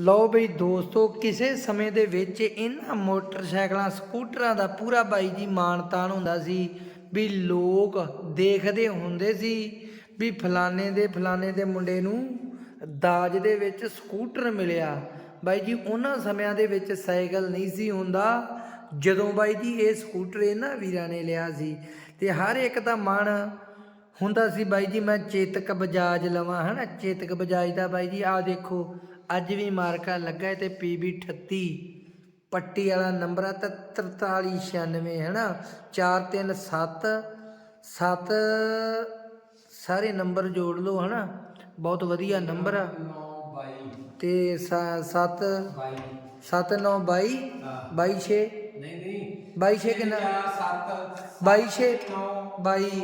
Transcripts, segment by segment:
ਲਓ ਬਈ ਦੋਸਤੋ, ਕਿਸੇ ਸਮੇਂ ਦੇ ਵਿੱਚ ਇਹਨਾਂ ਮੋਟਰਸਾਈਕਲਾਂ, ਸਕੂਟਰਾਂ ਦਾ ਪੂਰਾ ਬਾਈ ਜੀ ਮਾਣ ਤਾਣ ਹੁੰਦਾ ਸੀ ਵੀ ਲੋਕ ਦੇਖਦੇ ਹੁੰਦੇ ਸੀ ਵੀ ਫਲਾਣੇ ਦੇ ਫਲਾਣੇ ਦੇ ਮੁੰਡੇ ਨੂੰ ਦਾਜ ਦੇ ਵਿੱਚ ਸਕੂਟਰ ਮਿਲਿਆ। ਬਾਈ ਜੀ, ਉਹਨਾਂ ਸਮਿਆਂ ਦੇ ਵਿੱਚ ਸਾਈਕਲ ਨਹੀਂ ਸੀ ਹੁੰਦਾ। ਜਦੋਂ ਬਾਈ ਜੀ ਇਹ ਸਕੂਟਰ ਇਹਨਾਂ ਵੀਰਾਂ ਨੇ ਲਿਆ ਸੀ ਤੇ ਹਰ ਇੱਕ ਦਾ ਮਨ ਹੁੰਦਾ ਸੀ, ਬਾਈ ਜੀ ਮੈਂ ਚੇਤਕ ਬਜਾਜ ਲਵਾਂ, ਹਨਾ? ਚੇਤਕ ਬਜਾਜ ਦਾ ਬਾਈ ਜੀ, ਆਹ ਦੇਖੋ ਅੱਜ ਵੀ ਮਾਰਕਾ ਲੱਗਾ ਹੈ ਤੇ PB 38 ਪੱਟੀ ਵਾਲਾ ਨੰਬਰ ਆ ਤਾਂ 4396 ਹਨਾ? 437 7 ਸਾਰੇ ਨੰਬਰ ਜੋੜ ਲਓ ਹਨਾ? ਬਹੁਤ ਵਧੀਆ ਨੰਬਰ ਆ। ਤੇ 7 7922 226 ਨਹੀਂ ਨਹੀਂ 226 ਕਿੰਨਾ? 7 22 22 22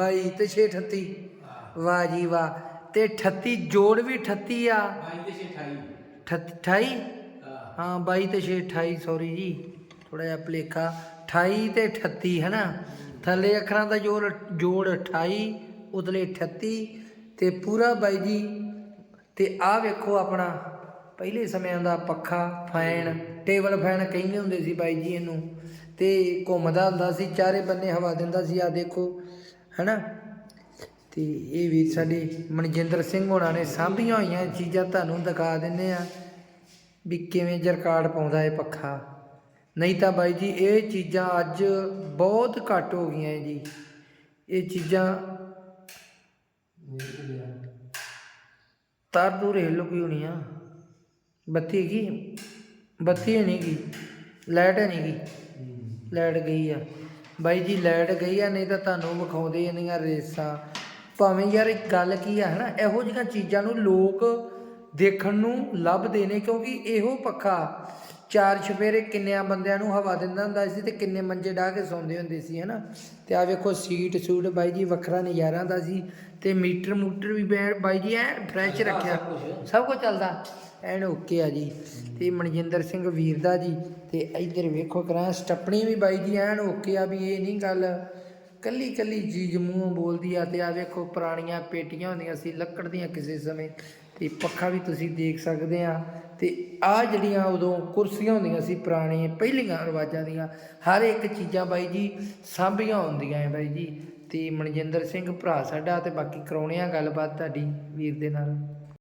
22 ਤੇ 638 ਵਾਹ ਜੀ ਵਾਹ। ਤੇ 38 ਜੋੜ ਵੀ 38 ਆ। 22 ਤੇ 28 28 ਹਾਂ। 22 ਤੇ 6 28 ਸੌਰੀ ਜੀ। ਥੋੜਾ ਜਿਹਾ ਭਲੇਖਾ। 28 ਤੇ 38 ਹੈ ਨਾ ਥੱਲੇ ਅੱਖਰਾਂ ਦਾ ਜੋੜ ਜੋੜ 28 ਉਤਲੇ 38 ਤੇ ਪੂਰਾ ਬਾਈ ਜੀ। ਤੇ ਆਹ ਵੇਖੋ ਆਪਣਾ ਪਹਿਲੇ ਸਮਿਆਂ ਦਾ ਪੱਖਾ ਫੈਨ ਟੇਬਲ ਫੈਨ ਕਹਿੰਦੇ ਹੁੰਦੇ ਸੀ ਬਾਈ ਜੀ ਇਹਨੂੰ। ਤੇ ਘੁੰਮਦਾ ਹੁੰਦਾ ਸੀ ਚਾਰੇ ਬੰਨੇ ਹਵਾ ਦਿੰਦਾ ਸੀ ਆ ਦੇਖੋ ਹੈਨਾ? ਤੇ ਇਹ ਵੀ ਸਾਡੇ ਮਨਜਿੰਦਰ ਸਿੰਘ ਹੋਣਾ ਨੇ ਸਾਂਭੀਆਂ ਹੋਈਆਂ ਚੀਜ਼ਾਂ ਤੁਹਾਨੂੰ ਦਿਖਾ ਦਿੰਨੇ ਆ ਵੀ ਕਿਵੇਂ ਜਰਕਾੜ ਪਾਉਂਦਾ ਇਹ ਪੱਖਾ। ਨਹੀਂ ਤਾਂ ਬਾਈ ਜੀ, ਇਹ ਚੀਜ਼ਾਂ ਅੱਜ ਬਹੁਤ ਘੱਟ ਹੋ ਗਈਆਂ ਜੀ। ਇਹ ਚੀਜ਼ਾਂ ਤਾਰ ਦੂਰ ਹਿੱਲ ਗਈ ਹੋਣੀ ਆ। ਬੱਤੀ ਹੈਗੀ? ਬੱਤੀ ਨਹੀਂ ਗਈ ਲਾਈਟ ਨਹੀਂ ਗਈ ਲਾਈਟ ਗਈ ਆ। ਬਾਈ ਜੀ, ਲਾਈਟ ਗਈ ਆ, ਨਹੀਂ ਤਾਂ ਤੁਹਾਨੂੰ ਵਿਖਾਉਂਦੇ ਇਹਨੀਆਂ ਰੇਸਾਂ। ਭਾਵੇਂ ਯਾਰ ਇੱਕ ਗੱਲ ਕੀ ਆ ਹਨਾ? ਇਹੋ ਜਿਹੀਆਂ ਚੀਜ਼ਾਂ ਨੂੰ ਲੋਕ ਦੇਖਣ ਨੂੰ ਲੱਭਦੇ ਨੇ ਕਿਉਂਕਿ ਇਹੋ ਪੱਖਾ ਚਾਰ ਛਪੇਰੇ ਕਿੰਨਿਆਂ ਬੰਦਿਆਂ ਨੂੰ ਹਵਾ ਦਿੰਦਾ ਹੁੰਦਾ ਸੀ ਤੇ ਕਿੰਨੇ ਮੰਜੇ ਢਾ ਕੇ ਸੌਂਦੇ ਹੁੰਦੇ ਸੀ ਹਨਾ? ਤੇ ਆ ਵੇਖੋ ਸੀਟ ਸੂਟ ਬਾਈ ਜੀ ਵੱਖਰਾ ਨਜ਼ਾਰਾ ਦਾ ਸੀ ਤੇ ਮੀਟਰ ਮੂਟਰ ਵੀ ਬਾਈ ਜੀ ਐ ਫਰੈਸ਼ ਰੱਖਿਆ। ਸਭ ਕੁਝ ਚੱਲਦਾ। ਐਨ ਓਕੇ ਆ ਜੀ। ਤੇ ਮਨਜਿੰਦਰ ਸਿੰਘ ਵੀਰ ਦਾ ਜੀ। ਤੇ ਇੱਧਰ ਵੇਖੋ ਕਰਾਂ ਸਟੱਪਣੀ ਵੀ ਬਾਈ ਜੀ ਐਨ ਓਕੇ ਆ ਵੀ ਇਹ ਨਹੀਂ ਗੱਲ ਕੱਲੀ ਕੱਲੀ ਚੀਜ਼ ਮੂੰਹੋਂ ਬੋਲਦੀ ਆ ਤੇ ਆ ਵੇਖੋ ਪੁਰਾਣੀਆਂ ਪੇਟੀਆਂ ਹੁੰਦੀਆਂ ਸੀ, ਲੱਕੜ ਦੀਆਂ ਕਿਸੇ ਸਮੇਂ। ਤੇ ਪੱਖਾ ਵੀ ਤੁਸੀਂ ਦੇਖ ਸਕਦੇ ਆ। ਤੇ ਆ ਜਿਹੜੀਆਂ ਉਦੋਂ ਕੁਰਸੀਆਂ ਹੁੰਦੀਆਂ ਸੀ ਪੁਰਾਣੀਆਂ, ਪਹਿਲੀਆਂ ਰਿਵਾਜਾਂ ਦੀਆਂ, ਹਰ ਇੱਕ ਚੀਜ਼ਾਂ ਬਾਈ ਜੀ ਸਾਂਭੀਆਂ ਹੁੰਦੀਆਂ ਹੈ ਬਾਈ ਜੀ। ਤੇ ਮਨਜਿੰਦਰ ਸਿੰਘ ਭਰਾ ਸਾਡਾ ਤੇ ਬਾਕੀ ਕਰਾਉਣੇ ਆ ਗੱਲਬਾਤ ਤੁਹਾਡੀ ਵੀਰ ਦੇ ਨਾਲ।